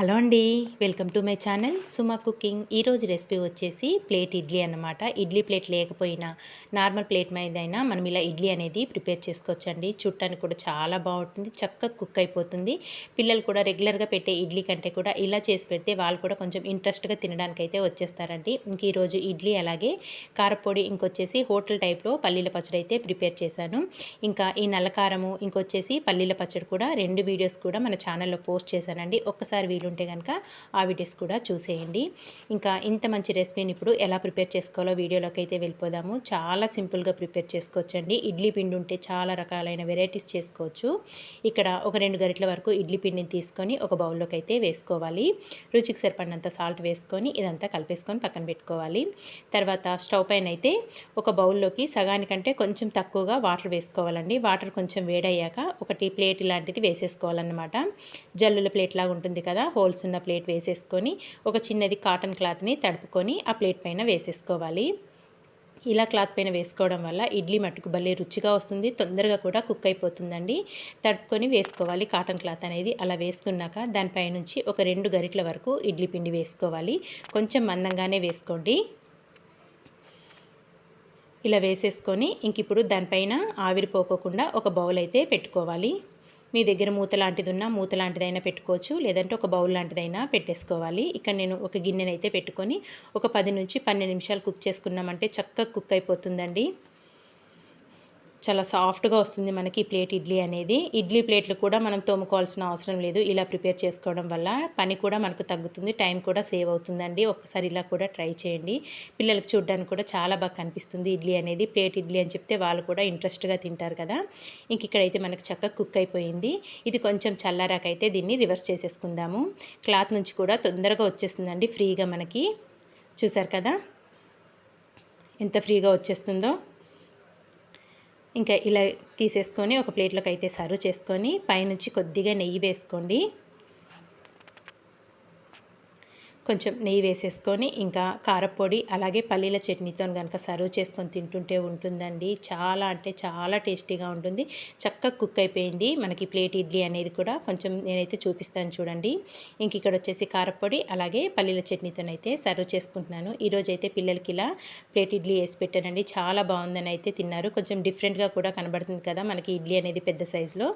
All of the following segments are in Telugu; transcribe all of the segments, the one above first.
హలో అండి welcome to my channel Suma cooking. ఈరోజు రెసిపీ వచ్చేసి ప్లేట్ ఇడ్లీ అన్నమాట. ఇడ్లీ ప్లేట్ లేకపోయినా నార్మల్ ప్లేట్ మీద అయినా మనం ఇలా ఇడ్లీ అనేది ప్రిపేర్ చేసుకోవచ్చండి. చుట్టానికి కూడా చాలా బాగుంటుంది చక్కగా కుక్ అయిపోతుంది. పిల్లలు కూడా రెగ్యులర్గా పెట్టే ఇడ్లీ కంటే కూడా ఇలా చేసి పెడితే వాళ్ళు కూడా కొంచెం ఇంట్రెస్ట్గా తినడానికి అయితే వచ్చేస్తారండి. ఇంక ఈరోజు ఇడ్లీ అలాగే కారపొడి ఇంకొచ్చేసి హోటల్ టైప్లో పల్లీల పచ్చడి అయితే ప్రిపేర్ చేశాను. ఇంకా ఈ నల్లకారము ఇంకొచ్చేసి పల్లీల పచ్చడి కూడా రెండు వీడియోస్ కూడా మన ఛానల్లో పోస్ట్ చేశానండి. ఒక్కసారి ఉంటే కనుక ఆ వీడియోస్ కూడా చూసేయండి. ఇంకా ఇంత మంచి రెసిపీని ఇప్పుడు ఎలా ప్రిపేర్ చేసుకోవాలో వీడియోలోకి అయితే వెళ్ళిపోదాము. చాలా సింపుల్గా ప్రిపేర్ చేసుకోవచ్చండి. ఇడ్లీ పిండి ఉంటే చాలా రకాలైన వెరైటీస్ చేసుకోవచ్చు. ఇక్కడ ఒక రెండు గరిటల వరకు ఇడ్లీ పిండిని తీసుకొని ఒక బౌల్లోకి అయితే వేసుకోవాలి. రుచికి సరిపడినంత సాల్ట్ వేసుకొని ఇదంతా కలిపేసుకొని పక్కన పెట్టుకోవాలి. తర్వాత స్టవ్ పైన అయితే ఒక బౌల్లోకి సగానికంటే కొంచెం తక్కువగా వాటర్ వేసుకోవాలండి. వాటర్ కొంచెం వేడయ్యాక ఒకటి ప్లేట్ ఇలాంటిది వేసేసుకోవాలన్నమాట. జల్లుల ప్లేట్ లాగా ఉంటుంది కదా హోల్స్ ఉన్న ప్లేట్ వేసేసుకొని ఒక చిన్నది కాటన్ క్లాత్ని తడుపుకొని ఆ ప్లేట్ పైన వేసేసుకోవాలి. ఇలా క్లాత్ పైన వేసుకోవడం వల్ల ఇడ్లీ మట్టుకు భలే రుచిగా వస్తుంది తొందరగా కూడా కుక్ అయిపోతుందండి. తడుపుకొని వేసుకోవాలి కాటన్ క్లాత్ అనేది. అలా వేసుకున్నాక దానిపైనుంచి ఒక రెండు గరిటల వరకు ఇడ్లీ పిండి వేసుకోవాలి. కొంచెం మందంగానే వేసుకోండి. ఇలా వేసేసుకొని ఇంక ఇప్పుడు దానిపైన ఆవిరిపోకోకుండా ఒక బౌల్ అయితే పెట్టుకోవాలి. మీ దగ్గర మూత లాంటిది ఉన్నా మూత లాంటిదైనా పెట్టుకోవచ్చు. లేదంటే ఒక బౌల్ లాంటిదైనా పెట్టేసుకోవాలి. ఇక్కడ నేను ఒక గిన్నెనైతే పెట్టుకొని ఒక పది నుంచి పన్నెండు నిమిషాలు కుక్ చేసుకున్నామంటే చక్కగా కుక్ అయిపోతుందండి. చాలా సాఫ్ట్గా వస్తుంది మనకి ప్లేట్ ఇడ్లీ అనేది. ఇడ్లీ ప్లేట్లు కూడా మనం తోముకోవాల్సిన అవసరం లేదు. ఇలా ప్రిపేర్ చేసుకోవడం వల్ల పని కూడా మనకు తగ్గుతుంది. టైం కూడా సేవ్ అవుతుందండి. ఒక్కసారి ఇలా కూడా ట్రై చేయండి. పిల్లలకు చూడడానికి కూడా చాలా బాగా కనిపిస్తుంది ఇడ్లీ అనేది. ప్లేట్ ఇడ్లీ అని చెప్తే వాళ్ళు కూడా ఇంట్రెస్ట్గా తింటారు కదా. ఇంక ఇక్కడైతే మనకు చక్కగా కుక్ అయిపోయింది. ఇది కొంచెం చల్లారాకైతే దీన్ని రివర్స్ చేసేసుకుందాము. క్లాత్ నుంచి కూడా తొందరగా వచ్చేస్తుందండి ఫ్రీగా మనకి. చూసారు కదా? ఎంత ఫ్రీగా వచ్చేస్తుందో. ఇంకా ఇలా తీసేసుకొని ఒక ప్లేట్లోకి అయితే సర్వ్ చేసుకొని పైనుంచి కొద్దిగా నెయ్యి వేసుకోండి. కొంచెం నెయ్యి వేసేసుకొని ఇంకా కారపొడి అలాగే పల్లీల చట్నీతో కనుక సర్వ్ చేసుకొని తింటుంటే ఉంటుందండి. చాలా అంటే చాలా టేస్టీగా ఉంటుంది. చక్కగా కుక్ అయిపోయింది. మనకి ప్లేట్ ఇడ్లీ అనేది కూడా కొంచెం నేనైతే చూపిస్తాను చూడండి. ఇంక ఇక్కడ వచ్చేసి కారపొడి అలాగే పల్లీల చట్నీతోనైతే సర్వ్ చేసుకుంటున్నాను. ఈరోజు అయితే పిల్లలకి ఇలా ప్లేట్ ఇడ్లీ వేసి పెట్టానండి. చాలా బాగుందని అయితే తిన్నారు. కొంచెం డిఫరెంట్గా కూడా కనబడుతుంది కదా మనకి ఇడ్లీ అనేది పెద్ద సైజులో.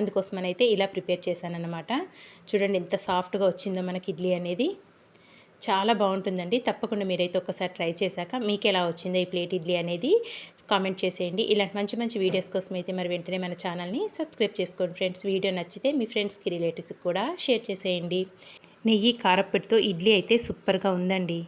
అందుకోసమనైతే ఇలా ప్రిపేర్ చేశానన్నమాట. చూడండి ఎంత సాఫ్ట్గా వచ్చిందో మనకి ఇడ్లీ అనేది. చాలా బాగుంటుందండి. తప్పకుండా మీరైతే ఒకసారి ట్రై చేశాక మీకు ఎలా వచ్చిందో ఈ ప్లేట్ ఇడ్లీ అనేది కామెంట్ చేసేయండి. ఇలాంటి మంచి మంచి వీడియోస్ కోసం అయితే మరి వెంటనే మన ఛానల్ని సబ్స్క్రైబ్ చేసుకోండి ఫ్రెండ్స్. వీడియో నచ్చితే మీ ఫ్రెండ్స్కి రిలేటివ్స్కి కూడా షేర్ చేసేయండి. నెయ్యి కారప్పటితో ఇడ్లీ అయితే సూపర్గా ఉందండి.